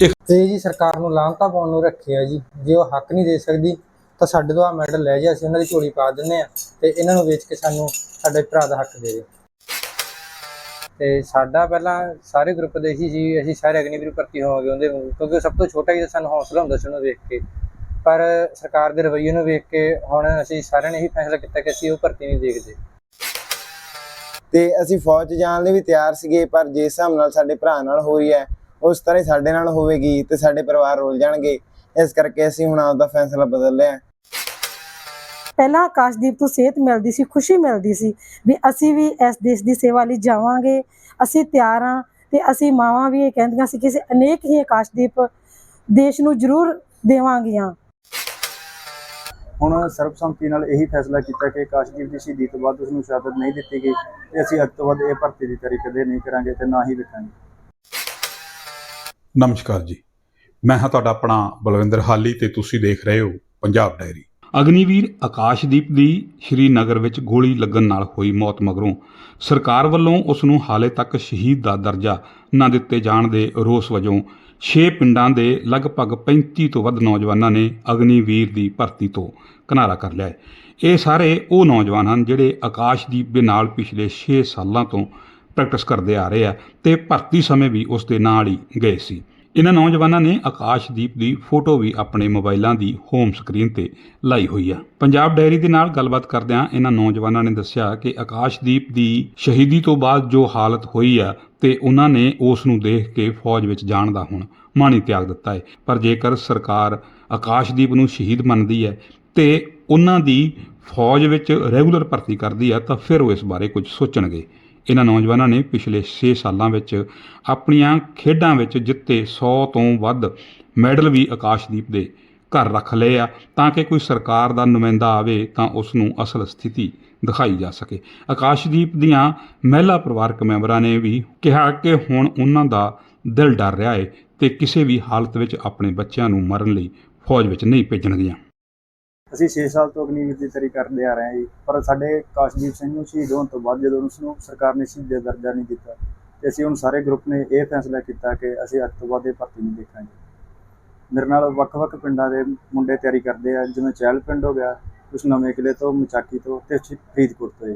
ਇਹ ਜੀ ਸਰਕਾਰ ਨੂੰ ਲਾਂਘਤਾ ਪਾਉਣ ਨੂੰ ਰੱਖਿਆ ਜੀ। ਜੇ ਉਹ ਹੱਕ ਨਹੀਂ ਦੇ ਸਕਦੀ ਤਾਂ ਸਾਡੇ ਤੋਂ ਆ ਮੈਡਲ ਲੈ ਜਾ ਅਸੀਂ ਉਹਨਾਂ ਦੀ ਝੋਲੀ ਪਾ ਦਿੰਨੇ ਆ ਤੇ ਇਹਨਾਂ ਨੂੰ ਵੇਚ ਕੇ ਸਾਨੂੰ ਸਾਡੇ ਭਰਾ ਦਾ ਹੱਕ ਦੇ ਦੇ ਤੇ ਸਾਡਾ ਪਹਿਲਾਂ ਸਾਰੇ ਗਰੁੱਪ ਦੇ ਹੀ ਸੀ ਅਸੀਂ ਸਾਰੇ ਅਗਨੀਵੀਰ ਭਰਤੀ ਹੋਵਾਂਗੇ ਉਹਦੇ ਵਾਂਗੂ, ਕਿਉਂਕਿ ਸਭ ਤੋਂ ਛੋਟਾ ਹੀ ਸਾਨੂੰ ਹੌਸਲਾ ਹੁੰਦਾ ਸੀ ਉਹਨੂੰ ਵੇਖ ਕੇ। ਪਰ ਸਰਕਾਰ ਦੇ ਰਵੱਈਏ ਨੂੰ ਵੇਖ ਕੇ ਹੁਣ ਅਸੀਂ ਸਾਰਿਆਂ ਨੇ ਇਹੀ ਫੈਸਲਾ ਕੀਤਾ ਕਿ ਅਸੀਂ ਉਹ ਭਰਤੀ ਨਹੀਂ ਦੇਖਦੇ। ਤੇ ਅਸੀਂ ਫੌਜ ਜਾਣ ਲਈ ਵੀ ਤਿਆਰ ਸੀਗੇ ਪਰ ਜਿਸ ਹਿਸਾਬ ਨਾਲ ਸਾਡੇ ਭਰਾ ਨਾਲ ਹੋ ਰਹੀ ਹੈ ਉਸ ਤਰ੍ਹਾਂ ਹੀ ਸਾਡੇ ਨਾਲ ਹੋਵੇਗੀ ਤੇ ਸਾਡੇ ਪਰਿਵਾਰ ਰੁੱਲ ਜਾਣਗੇ। ਇਸ ਕਰਕੇ ਅਸੀਂ ਹੁਣ ਆਪਦਾ ਫੈਸਲਾ ਬਦਲ ਲਿਆ। ਪਹਿਲਾਂ ਆਕਾਸ਼ਦੀਪ ਤੋਂ ਸੇਧ ਮਿਲਦੀ ਸੀ ਖੁਸ਼ੀ ਮਿਲਦੀ ਸੀ ਵੀ ਅਸੀਂ ਵੀ ਇਸ ਦੇਸ਼ ਦੀ ਸੇਵਾ ਲਈ ਜਾਵਾਂਗੇ ਅਸੀਂ ਤਿਆਰ ਹਾਂ ਤੇ ਅਸੀਂ ਮਾਵਾਂ ਵੀ ਇਹ ਕਹਿੰਦੀਆਂ ਸੀ ਕਿ ਅਸੀਂ ਅਨੇਕ ਹੀ ਆਕਾਸ਼ਦੀਪ ਦੇਸ਼ ਨੂੰ ਜ਼ਰੂਰ ਦੇਵਾਂਗੀਆਂ। ਹੁਣ ਸਰਬਸੰਮਤੀ ਨਾਲ ਇਹੀ ਫੈਸਲਾ ਕੀਤਾ ਕਿ ਆਕਾਸ਼ਦੀਪ ਦੀ ਸ਼ਹੀਦੀ ਤੋਂ ਬਾਅਦ ਉਸ ਨੂੰ ਸ਼ਹਾਦਤ ਨਹੀਂ ਦਿੱਤੀ ਗਈ ਤੇ ਅਸੀਂ ਅੱਜ ਤੋਂ ਬਾਅਦ ਇਹ ਭਰਤੀ ਦੀ ਤਿਆਰੀ ਕਦੇ ਨਹੀਂ ਕਰਾਂਗੇ ਤੇ ਨਾ ਹੀ ਲਿਖਾਂਗੇ ਨਮਸਕਾਰ ਜੀ। ਮੈਂ ਹਾਂ ਤੁਹਾਡਾ ਆਪਣਾ ਬਲਵਿੰਦਰ ਹਾਲੀ ਤੇ ਤੁਸੀਂ ਦੇਖ ਰਹੇ ਹੋ ਪੰਜਾਬ ਡਾਇਰੀ। ਅਗਨੀਵੀਰ ਆਕਾਸ਼ਦੀਪ ਦੀ ਸ਼੍ਰੀਨਗਰ ਵਿੱਚ ਗੋਲੀ ਲੱਗਣ ਨਾਲ ਹੋਈ ਮੌਤ ਮਗਰੋਂ ਸਰਕਾਰ ਵੱਲੋਂ ਉਸ ਨੂੰ ਹਾਲੇ ਤੱਕ ਸ਼ਹੀਦ ਦਾ ਦਰਜਾ ਨਾ ਦਿੱਤੇ ਜਾਣ ਦੇ ਰੋਸ ਵਜੋਂ 6 ਪਿੰਡਾਂ ਦੇ ਲਗਭਗ 35 ਤੋਂ ਵੱਧ ਨੌਜਵਾਨਾਂ ਨੇ ਅਗਨੀਵੀਰ ਦੀ ਭਰਤੀ ਤੋਂ ਕਿਨਾਰਾ ਕਰ ਲਿਆ ਹੈ। ਇਹ ਸਾਰੇ ਉਹ ਨੌਜਵਾਨ ਹਨ ਜਿਹੜੇ ਆਕਾਸ਼ਦੀਪ ਦੇ ਨਾਲ ਪਿਛਲੇ 6 ਸਾਲਾਂ ਤੋਂ ਪ੍ਰੈਕਟਿਸ ਕਰਦੇ ਆ ਰਹੇ ਆ ਤੇ ਭਰਤੀ ਸਮੇਂ ਵੀ ਉਸ ਦੇ ਨਾਲ ਹੀ ਗਏ ਸੀ। ਇਹਨਾਂ ਨੌਜਵਾਨਾਂ ਨੇ ਆਕਾਸ਼ਦੀਪ ਦੀ ਫੋਟੋ ਵੀ ਆਪਣੇ ਮੋਬਾਈਲਾਂ ਦੀ ਹੋਮ ਸਕਰੀਨ ਤੇ ਲਾਈ ਹੋਈ ਆ। ਪੰਜਾਬ ਡਾਇਰੀ ਦੇ ਨਾਲ ਗੱਲਬਾਤ ਕਰਦਿਆਂ ਇਹਨਾਂ ਨੌਜਵਾਨਾਂ ਨੇ ਦੱਸਿਆ ਕਿ ਆਕਾਸ਼ਦੀਪ ਦੀ ਸ਼ਹੀਦੀ ਤੋਂ ਬਾਅਦ ਜੋ ਹਾਲਤ ਹੋਈ ਆ ਤੇ ਉਹਨਾਂ ਨੇ ਉਸ ਨੂੰ ਦੇਖ ਕੇ ਫੌਜ ਵਿੱਚ ਜਾਣ ਦਾ ਹੁਣ ਮਾਣੀ ਤਿਆਗ ਦਿੱਤਾ ਹੈ। ਪਰ ਜੇਕਰ ਸਰਕਾਰ ਆਕਾਸ਼ਦੀਪ ਨੂੰ ਸ਼ਹੀਦ ਮੰਨਦੀ ਹੈ ਤੇ ਉਹਨਾਂ ਦੀ ਫੌਜ ਵਿੱਚ ਰੈਗੂਲਰ ਭਰਤੀ ਕਰਦੀ ਆ ਤਾਂ ਫਿਰ ਉਹ ਇਸ ਬਾਰੇ ਕੁਝ ਸੋਚਣਗੇ। ਇਹਨਾਂ ਨੌਜਵਾਨਾਂ ਨੇ ਪਿਛਲੇ 6 ਸਾਲਾਂ ਵਿੱਚ ਆਪਣੀਆਂ ਖੇਡਾਂ ਵਿੱਚ ਜਿੱਤੇ 100 ਤੋਂ ਵੱਧ ਮੈਡਲ ਵੀ ਆਕਾਸ਼ਦੀਪ ਦੇ ਘਰ ਰੱਖ ਲਏ ਆ। ਤਾਂ ਕਿ ਕੋਈ ਸਰਕਾਰ ਦਾ ਨੁਮਾਇੰਦਾ ਆਵੇ, ਤਾਂ ਉਸ ਨੂੰ ਅਸਲ ਸਥਿਤੀ ਦਿਖਾਈ ਜਾ ਸਕੇ। ਆਕਾਸ਼ਦੀਪ ਦੀਆਂ ਮਹਿਲਾ ਪਰਿਵਾਰਕ ਮੈਂਬਰਾਂ ਨੇ ਵੀ ਕਿਹਾ ਕਿ ਹੁਣ ਉਹਨਾਂ ਦਾ ਦਿਲ ਡਰ ਰਿਹਾ ਏ ਤੇ ਕਿਸੇ ਵੀ ਹਾਲਤ ਵਿੱਚ ਆਪਣੇ ਬੱਚਿਆਂ ਨੂੰ ਮਰਨ ਲਈ ਫੌਜ ਵਿੱਚ ਨਹੀਂ ਭੇਜਣਗੀਆਂ। ਅਸੀਂ 6 ਸਾਲ ਤੋਂ ਅਗਨੀਵੀਰ ਦੀ ਤਿਆਰੀ ਕਰਦੇ ਆ ਰਹੇ ਹਾਂ ਜੀ ਪਰ ਸਾਡੇ ਕਾਸ਼ਦੀਪ ਸਿੰਘ ਨੂੰ ਸ਼ਹੀਦ ਹੋਣ ਤੋਂ ਬਾਅਦ ਜਦੋਂ ਉਸ ਨੂੰ ਸਰਕਾਰ ਨੇ ਸ਼ਹੀਦ ਦਾ ਦਰਜਾ ਨਹੀਂ ਦਿੱਤਾ ਤੇ ਅਸੀਂ ਹੁਣ ਸਾਰੇ ਗਰੁੱਪ ਨੇ ਇਹ ਫੈਸਲਾ ਕੀਤਾ ਕਿ ਅਸੀਂ ਅੱਜ ਤੋਂ ਬਾਅਦ ਇਹ ਭਰਤੀ ਨਹੀਂ ਦੇਖਾਂਗੇ। ਮੇਰੇ ਨਾਲ ਵੱਖ-ਵੱਖ ਪਿੰਡਾਂ ਦੇ ਮੁੰਡੇ ਤਿਆਰੀ ਕਰਦੇ ਆ ਜਿਵੇਂ ਚਹਿਲ ਪਿੰਡ ਹੋ ਗਿਆ ਕੁਛ ਨਵੇਂ ਕਿਲੇ ਤੋਂ ਮਚਾਕੀ ਤੋਂ ਤੇ ਫਰੀਦਕੋਟ ਤੋਂ ਜੀ।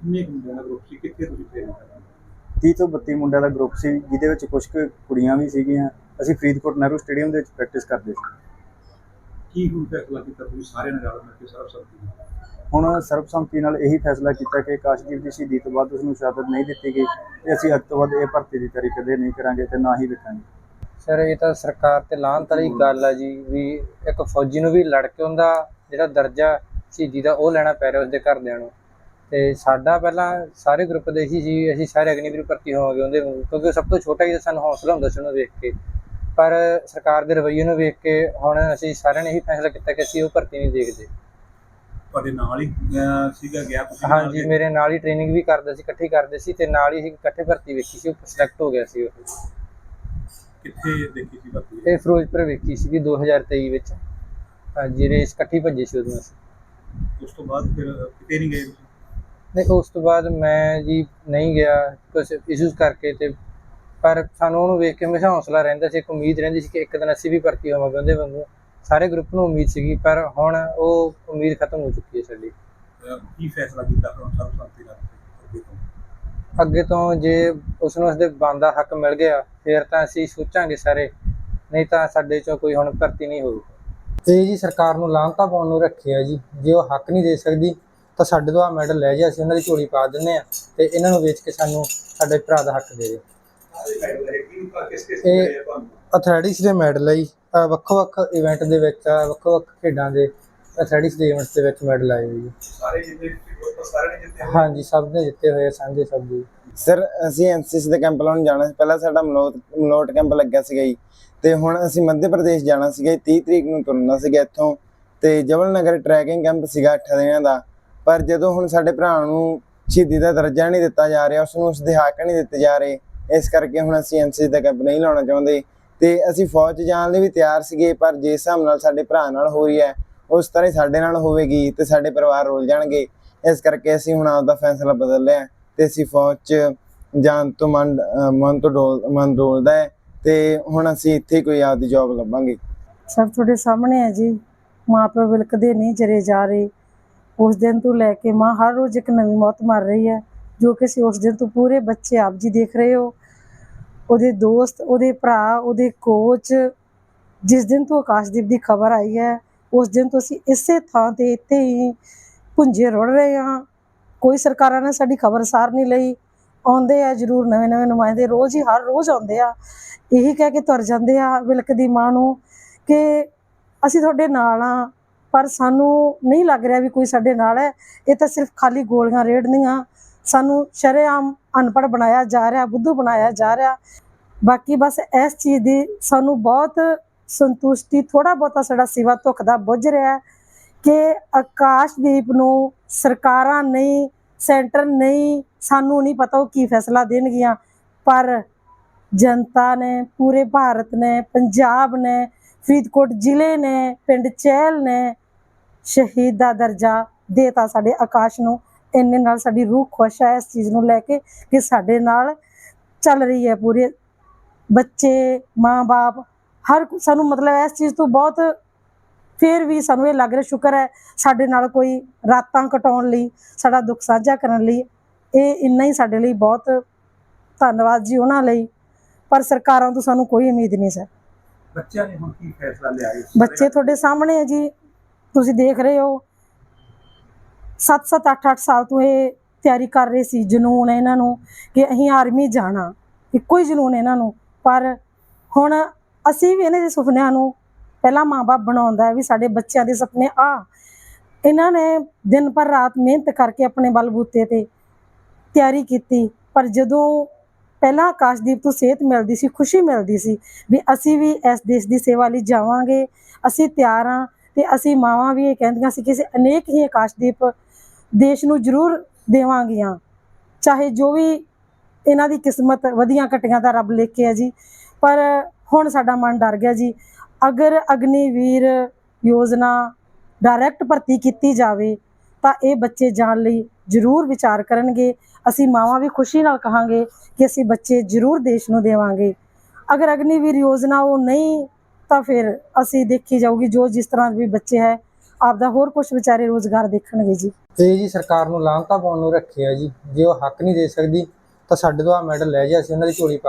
ਕਿੰਨੇ ਮੁੰਡਿਆਂ ਦਾ ਗਰੁੱਪ ਸੀ? ਕਿੱਥੇ ਤੁਸੀਂ ਟ੍ਰੇਨਿੰਗ ਕਰਦੇ 30 ਤੋਂ 32 ਮੁੰਡਿਆਂ ਦਾ ਗਰੁੱਪ ਸੀ ਜਿਹਦੇ ਵਿੱਚ ਕੁਝ ਕੁ ਕੁੜੀਆਂ ਵੀ ਸੀਗੀਆਂ। ਅਸੀਂ ਫਰੀਦਕੋਟ ਨਹਿਰੂ ਸਟੇਡੀਅਮ ਦੇ ਵਿੱਚ ਪ੍ਰੈਕਟਿਸ ਕਰਦੇ ਸੀ। ਕੀ ਹੁਣ ਫੈਸਲਾ ਕੀਤਾ? ਤੁਸੀਂ ਸਾਰਿਆਂ ਨੇ ਰਲ ਮਿਲ ਕੇ ਸਰਬ ਸੰਮਤੀ ਹੁਣ ਸਰਬਸੰਮਤੀ ਨਾਲ ਇਹੀ ਫੈਸਲਾ ਕੀਤਾ ਕਿ ਆਕਾਸ਼ਦੀਪ ਦੀ ਸ਼ਹੀਦੀ ਤੋਂ ਬਾਅਦ ਉਸ ਨੂੰ ਸ਼ਹਾਦਤ ਨਹੀਂ ਦਿੱਤੀ ਗਈ ਤੇ ਅਸੀਂ ਅੱਜ ਤੋਂ ਬਾਅਦ ਇਹ ਭਰਤੀ ਦੀ ਤਿਆਰੀ ਕਦੇ ਨਹੀਂ ਕਰਾਂਗੇ ਤੇ ਨਾ ਹੀ ਲਿਖਾਂਗੇ ਸਰ ਇਹ ਤਾਂ ਸਰਕਾਰ ਤੇ ਲਾਂਤ ਵਾਲੀ ਗੱਲ ਆ ਜੀ ਵੀ ਇੱਕ ਫੌਜੀ ਨੂੰ ਵੀ ਲੜ ਕੇ ਉਹਦਾ ਜਿਹੜਾ ਦਰਜਾ ਸ਼ਹੀਦੀ ਦਾ ਉਹ ਲੈਣਾ ਪੈ ਰਿਹਾ ਉਸਦੇ ਘਰਦਿਆਂ ਨੂੰ। ਤੇ ਸਾਡਾ ਪਹਿਲਾਂ ਸਾਰੇ ਗਰੁੱਪ ਦੇ ਹੀ ਸੀ ਅਸੀਂ ਸਾਰੇ ਅਗਨੀਵੀਰ ਭਰਤੀ ਹੋਵਾਂਗੇ ਉਹਦੇ ਕਿਉਂਕਿ ਉਹ ਸਭ ਤੋਂ ਛੋਟਾ ਹੀ ਸਾਨੂੰ ਹੌਸਲਾ ਹੁੰਦਾ ਸੀ ਉਹਨੂੰ ਵੇਖ ਕੇ। ਪਰ ਸਰਕਾਰ ਦੇ ਰਵੱਈਏ ਨੂੰ ਵੇਖ ਕੇ ਹੁਣ ਅਸੀਂ ਸਾਰਿਆਂ ਨੇ ਇਹੀ ਫੈਸਲਾ ਕੀਤਾ ਕਿ ਅਸੀਂ ਉਹ ਭਰਤੀ ਨਹੀਂ ਦੇਖਦੇ ਤੁਹਾਡੇ ਨਾਲ ਹੀ ਅਹ, ਸੀਗਾ ਗਿਆ ਤੁਸੀਂ ਨਾਲ ਹਾਂਜੀ? ਮੇਰੇ ਨਾਲ ਹੀ ਟ੍ਰੇਨਿੰਗ ਵੀ ਕਰਦੇ ਸੀ ਇਕੱਠੇ ਕਰਦੇ ਸੀ ਤੇ ਨਾਲ ਹੀ ਅਸੀਂ ਇਕੱਠੇ ਭਰਤੀ ਵੇਖੀ ਸੀ ਉਹ ਸਿਲੈਕਟ ਹੋ ਗਿਆ ਸੀ ਉਹ ਕਿੱਥੇ ਦੇਖੀ ਸੀ ਭਰਤੀ ਇਹ ਫਿਰੋਜ਼ਪੁਰ ਵੇਖੀ ਸੀ 2023 ਵਿੱਚ ਹਾਂਜੀ ਰੇਸ ਇਕੱਠੀ ਭੱਜੀ ਸੀ ਉਦੋਂ ਅਸੀਂ ਉਸ ਤੋਂ ਬਾਅਦ ਫਿਰ ਕਿਤੇ ਨਹੀਂ ਗਏ ਤੁਸੀਂ? ਨਹੀਂ ਉਸ ਤੋਂ ਬਾਅਦ ਮੈਂ ਜੀ ਨਹੀਂ ਗਿਆ ਕੁਝ ਇਸ਼ੂਜ਼ ਕਰਕੇ ਤੇ ਪਰ ਸਾਨੂੰ ਉਹਨੂੰ ਵੇਖ ਕੇ ਹਮੇਸ਼ਾ ਹੌਸਲਾ ਰਹਿੰਦਾ ਸੀ ਇੱਕ ਉਮੀਦ ਰਹਿੰਦੀ ਸੀ ਕਿ ਇੱਕ ਦਿਨ ਅਸੀਂ ਵੀ ਭਰਤੀ ਹੋਵਾਂਗੇ ਉਹਦੇ ਵਾਂਗੂ। ਸਾਰੇ ਗਰੁੱਪ ਨੂੰ ਉਮੀਦ ਸੀਗੀ ਪਰ ਹੁਣ ਉਹ ਉਮੀਦ ਖਤਮ ਹੋ ਚੁੱਕੀ ਹੈ ਸਾਡੀ। ਕੀ ਫੈਸਲਾ ਕੀਤਾ ਫਿਰ ਸਰਬ ਸੰਮਤੀ ਨਾਲ ਅੱਗੇ ਤੋਂ? ਤੋਂ ਜੇ ਉਸ ਨੂੰ ਉਸਦੇ ਬਣਦਾ ਹੱਕ ਮਿਲ ਗਿਆ ਫਿਰ ਤਾਂ ਅਸੀਂ ਸੋਚਾਂਗੇ ਸਾਰੇ ਨਹੀਂ ਤਾਂ ਸਾਡੇ ਚੋਂ ਕੋਈ ਹੁਣ ਭਰਤੀ ਨਹੀਂ ਹੋਊਗਾ ਇਹ ਜੀ ਸਰਕਾਰ ਨੂੰ ਲਾਂਘਤਾ ਪਾਉਣ ਨੂੰ ਰੱਖਿਆ ਜੀ ਜੇ ਉਹ ਹੱਕ ਨਹੀਂ ਦੇ ਸਕਦੀ ਤਾਂ ਸਾਡੇ ਤੋਂ ਆ ਮੈਡਲ ਲੈ ਜਾ ਅਸੀਂ ਉਹਨਾਂ ਦੀ ਝੋਲੀ ਪਾ ਦਿੰਨੇ ਆ ਤੇ ਇਹਨਾਂ ਨੂੰ ਵੇਚ ਕੇ ਸਾਨੂੰ ਸਾਡੇ ਭਰਾ ਦਾ ਹੱਕ ਦੇ ਦੇ। ਇਹ ਐਥਲੈਟਿਕਸ ਦੇ ਮੈਡਲ ਹੈ ਜੀ। ਅਹ ਵੱਖ-ਵੱਖ ਇਵੈਂਟ ਦੇ ਵਿੱਚ ਅਹ ਵੱਖ-ਵੱਖ ਖੇਡਾਂ ਦੇ ਐਥਲੈਟਿਕਸ ਦੇ ਇਵੈਂਟਸ ਦੇ ਵਿੱਚ ਮੈਡਲ ਆਏ ਹੋਏ ਜੀ। ਸਾਰੇ ਜਿੰਨੇ ਗਰੁੱਪ ਸਾਰੇ ਨੇ ਜਿੱਤੇ ਹਾਂਜੀ ਸਭ ਨੇ ਜਿੱਤੇ ਹੋਏ ਸਾਂਝੇ ਸਭ ਦੇ। ਸਰ ਅਸੀਂ ਐਨਸੀਸੀ ਦੇ ਕੈਂਪ ਲਾਉਣ ਜਾਣਾ ਸੀ। ਪਹਿਲਾਂ ਸਾਡਾ ਮਲੋਟ ਮਲੋਟ ਕੈਂਪ ਲੱਗਿਆ ਸੀਗਾ ਜੀ। ਤੇ ਹੁਣ ਅਸੀਂ ਮੱਧ ਪ੍ਰਦੇਸ਼ ਜਾਣਾ ਸੀਗਾ ਜੀ, 30 ਤਰੀਕ ਨੂੰ ਤੁਰਨਾ ਸੀਗਾ ਇੱਥੋਂ। ਤੇ ਜਬਲ ਨਗਰ ਟਰੈਕਿੰਗ ਕੈਂਪ ਸੀਗਾ 8 ਦਿਨਾਂ ਦਾ। ਪਰ ਜਦੋਂ ਹੁਣ ਸਾਡੇ ਭਰਾ ਨੂੰ ਸ਼ਹੀਦੀ ਦਾ ਦਰਜਾ ਨਹੀਂ ਦਿੱਤਾ ਜਾ ਰਿਹਾ ਉਸ ਨੂੰ ਉਸ ਦੇ ਹੱਕ ਨਹੀਂ ਦਿੱਤੇ ਜਾ ਰਹੇ ਇਸ ਕਰਕੇ ਹੁਣ ਅਸੀਂ ਐਨਸੀਸੀ ਦਾ ਕੈਂਪ ਨਹੀਂ ਲਾਉਣਾ ਚਾਹੁੰਦੇ। ਤੇ ਅਸੀਂ ਫੌਜ 'ਚ ਜਾਣ ਲਈ ਵੀ ਤਿਆਰ ਸੀਗੇ, ਪਰ ਜਿਸ ਹਿਸਾਬ ਨਾਲ ਸਾਡੇ ਭਰਾ ਨਾਲ ਹੋ ਰਹੀ ਹੈ, ਉਸ ਤਰ੍ਹਾਂ ਹੀ ਸਾਡੇ ਨਾਲ ਹੋਵੇਗੀ ਤੇ ਸਾਡੇ ਪਰਿਵਾਰ ਰੁੱਲ ਜਾਣਗੇ। ਇਸ ਕਰਕੇ ਅਸੀਂ ਹੁਣ ਆਪਦਾ ਫੈਸਲਾ ਬਦਲ ਲਿਆ ਤੇ ਅਸੀਂ ਫੌਜ 'ਚ ਜਾਣ ਤੋਂ ਮਨ ਮਨ ਤੋਂ ਡੋਲ, ਮਨ ਡੋਲਦਾ ਹੈ ਤੇ ਹੁਣ ਅਸੀਂ ਇੱਥੇ ਕੋਈ ਆਪਦੀ ਜੌਬ ਲੱਭਾਂਗੇ। ਸਰ, ਤੁਹਾਡੇ ਸਾਹਮਣੇ ਹੈ ਜੀ ਮਾਂ ਪਿਓ ਵਿਲਕਦੇ ਨਹੀਂ ਚਰੇ ਜਾ ਰਹੇ। ਉਸ ਦਿਨ ਤੋਂ ਲੈ ਕੇ ਮਾਂ ਹਰ ਰੋਜ਼ ਇੱਕ ਨਵੀਂ ਮੌਤ ਮਰ ਰਹੀ ਹੈ, ਜੋ ਕਿ ਅਸੀਂ ਉਸ ਦਿਨ ਤੋਂ ਪੂਰੇ ਬੱਚੇ ਆਪ ਜੀ ਦੇਖ ਰਹੇ ਹੋ। ਉਹਦੇ ਦੋਸਤ, ਉਹਦੇ ਭਰਾ, ਉਹਦੇ ਕੋਚ ਜਿਸ ਦਿਨ ਤੋਂ ਆਕਾਸ਼ਦੀਪ ਦੀ ਖਬਰ ਆਈ ਹੈ, ਉਸ ਦਿਨ ਤੋਂ ਅਸੀਂ ਇਸੇ ਥਾਂ ਤੇ ਇੱਥੇ ਹੀ ਪੁੰਜੇ ਰੁੜ ਰਹੇ ਹਾਂ। ਕੋਈ ਸਰਕਾਰਾਂ ਨੇ ਸਾਡੀ ਖਬਰਸਾਰ ਨਹੀਂ ਲਈ। ਆਉਂਦੇ ਆ ਜ਼ਰੂਰ ਨਵੇਂ ਨਵੇਂ ਨੁਮਾਇੰਦੇ, ਰੋਜ਼ ਹੀ ਹਰ ਰੋਜ਼ ਆਉਂਦੇ ਆ। ਇਹੀ ਕਹਿ ਕੇ ਤੁਰ ਜਾਂਦੇ ਆ ਵਿਲਕ ਦੀ ਮਾਂ ਨੂੰ ਕਿ ਅਸੀਂ ਤੁਹਾਡੇ ਨਾਲ ਆ ਪਰ ਸਾਨੂੰ ਨਹੀਂ ਲੱਗ ਰਿਹਾ ਵੀ ਕੋਈ ਸਾਡੇ ਨਾਲ ਹੈ। ਇਹ ਤਾਂ ਸਿਰਫ ਖਾਲੀ ਗੋਲੀਆਂ ਰੇੜਨੀਆਂ। ਸਾਨੂੰ ਸ਼ਰੇਆਮ ਅਨਪੜ੍ਹ ਬਣਾਇਆ ਜਾ ਰਿਹਾ, ਬੁੱਧੂ ਬਣਾਇਆ ਜਾ ਰਿਹਾ। ਬਾਕੀ ਬਸ ਇਸ ਚੀਜ਼ ਦੀ ਸਾਨੂੰ ਬਹੁਤ ਸੰਤੁਸ਼ਟੀ ਥੋੜਾ ਬਹੁਤਾ ਸਾਡਾ ਸਿਵਾ ਧੁੱਖ ਦਾ ਬੁੱਝ ਰਿਹਾ ਕਿ ਆਕਾਸ਼ਦੀਪ ਨੂੰ ਸਰਕਾਰਾਂ ਨਹੀਂ, ਸੈਂਟਰ ਨਹੀਂ, ਸਾਨੂੰ ਨਹੀਂ ਪਤਾ ਉਹ ਕੀ ਫੈਸਲਾ ਦੇਣਗੀਆਂ। ਪਰ ਜਨਤਾ ਨੇ, ਪੂਰੇ ਭਾਰਤ ਨੇ, ਪੰਜਾਬ ਨੇ, ਫਰੀਦਕੋਟ ਜ਼ਿਲ੍ਹੇ ਨੇ, ਪਿੰਡ ਚਹਿਲ ਨੇ ਸ਼ਹੀਦ ਦਾ ਦਰਜਾ ਦੇਤਾ ਸਾਡੇ ਆਕਾਸ਼ ਨੂੰ। ਇੰਨੇ ਨਾਲ ਸਾਡੀ ਰੂਹ ਖੁਸ਼ ਹੈ ਇਸ ਚੀਜ਼ ਨੂੰ ਲੈ ਕੇ ਕਿ ਸਾਡੇ ਨਾਲ ਚੱਲ ਰਹੀ ਹੈ ਪੂਰੇ। ਬੱਚੇ ਮਾਂ-ਬਾਪ ਹਰ ਸਾਨੂੰ ਮਤਲਬ ਇਸ ਚੀਜ਼ ਤੋਂ ਬਹੁਤ ਫਿਰ ਵੀ ਸਾਨੂੰ ਇਹ ਲੱਗ ਰਿਹਾ ਸ਼ੁਕਰ ਹੈ ਸਾਡੇ ਨਾਲ ਕੋਈ ਰਾਤਾਂ ਕਟਾਉਣ ਲਈ ਸਾਡਾ ਦੁੱਖ ਸਾਂਝਾ ਕਰਨ ਲਈ। ਇਹ ਇੰਨਾ ਹੀ ਸਾਡੇ ਲਈ ਬਹੁਤ ਧੰਨਵਾਦ ਜੀ ਉਹਨਾਂ ਲਈ ਪਰ ਸਰਕਾਰਾਂ ਤੋਂ ਸਾਨੂੰ ਕੋਈ ਉਮੀਦ ਨਹੀਂ ਸਰ। ਬੱਚਿਆਂ ਨੇ ਹੁਣ ਕੀ ਫੈਸਲਾ ਲਿਆ ਬੱਚੇ ਤੁਹਾਡੇ ਸਾਹਮਣੇ ਹੈ ਜੀ ਤੁਸੀਂ ਦੇਖ ਰਹੇ ਹੋ। 7-7 8-8 ਸਾਲ ਤੋਂ ਇਹ ਤਿਆਰੀ ਕਰ ਰਹੇ ਸੀ, ਜਨੂਨ ਹੈ ਇਹਨਾਂ ਨੂੰ ਕਿ ਅਸੀਂ ਆਰਮੀ ਜਾਣਾ, ਇੱਕੋ ਹੀ ਜਨੂਨ ਇਹਨਾਂ ਨੂੰ। ਪਰ ਹੁਣ ਅਸੀਂ ਵੀ ਇਹਨਾਂ ਦੇ ਸੁਪਨਿਆਂ ਨੂੰ ਪਹਿਲਾਂ ਮਾਂ-ਬਾਪ ਬਣਾਉਂਦਾ ਹੈ ਵੀ ਸਾਡੇ ਬੱਚਿਆਂ ਦੇ ਸੁਪਨੇ ਆ। ਇਹਨਾਂ ਨੇ ਦਿਨ ਪਰ ਰਾਤ ਮਿਹਨਤ ਕਰਕੇ ਆਪਣੇ ਬਲਬੂਤੇ ਤੇ ਤਿਆਰੀ ਕੀਤੀ, ਪਰ ਜਦੋਂ ਪਹਿਲਾਂ ਆਕਾਸ਼ਦੀਪ ਤੋਂ ਸਿਹਤ ਮਿਲਦੀ ਸੀ, ਖੁਸ਼ੀ ਮਿਲਦੀ ਸੀ ਵੀ ਅਸੀਂ ਵੀ ਇਸ ਦੇਸ਼ ਦੀ ਸੇਵਾ ਲਈ ਜਾਵਾਂਗੇ, ਅਸੀਂ ਤਿਆਰ ਹਾਂ ਤੇ ਅਸੀਂ ਮਾਵਾਂ ਵੀ ਇਹ ਕਹਿੰਦੀਆਂ ਸੀ ਕਿ ਅਸੀਂ ਅਨੇਕ ਹੀ ਆਕਾਸ਼ਦੀਪ ਦੇਸ਼ ਨੂੰ ਜ਼ਰੂਰ ਦੇਵਾਂਗੀਆਂ। ਚਾਹੇ ਜੋ ਵੀ ਇਹਨਾਂ ਦੀ ਕਿਸਮਤ ਵਧੀਆਂ ਘਟੀਆਂ ਦਾ ਰੱਬ ਲਿਖ ਕੇ ਹੈ ਜੀ, ਪਰ ਹੁਣ ਸਾਡਾ ਮਨ ਡਰ ਗਿਆ ਜੀ। ਅਗਰ ਅਗਨੀਵੀਰ ਯੋਜਨਾ ਡਾਇਰੈਕਟ ਭਰਤੀ ਕੀਤੀ ਜਾਵੇ, ਤਾਂ ਇਹ ਬੱਚੇ ਜਾਣ ਲਈ ਜ਼ਰੂਰ ਵਿਚਾਰ ਕਰਨਗੇ। ਅਸੀਂ ਮਾਵਾਂ ਵੀ ਖੁਸ਼ੀ ਨਾਲ ਕਹਾਂਗੇ ਕਿ ਅਸੀਂ ਬੱਚੇ ਜ਼ਰੂਰ ਦੇਸ਼ ਨੂੰ ਦੇਵਾਂਗੇ। ਅਗਰ ਅਗਨੀਵੀਰ ਯੋਜਨਾ ਉਹ ਨਹੀਂ, ਤਾਂ ਫਿਰ ਅਸੀਂ ਦੇਖੀ ਜਾਊਗੀ ਜੋ ਜਿਸ ਤਰ੍ਹਾਂ ਵੀ ਬੱਚੇ ਹੈ, ਆਪਦਾ ਹੋਰ ਕੁਝ ਵਿਚਾਰੇ ਰੋਜ਼ਗਾਰ ਦੇਖਣਗੇ ਜੀ। ਤੇ ਜੀ ਸਰਕਾਰ ਨੂੰ ਲਾਂਘਤਾ ਪਾਉਣ ਨੂੰ ਰੱਖਿਆ ਜੀ। ਜੇ ਉਹ ਹੱਕ ਨਹੀਂ ਦੇ ਸਕਦੀ, ਤਾਂ ਸਾਡੇ ਤੋਂ ਆ ਮੈਡਲ ਲੈ ਜਾ ਅਸੀਂ, ਉਹਨਾਂ ਦੀ ਝੋਲੀ ਪਾ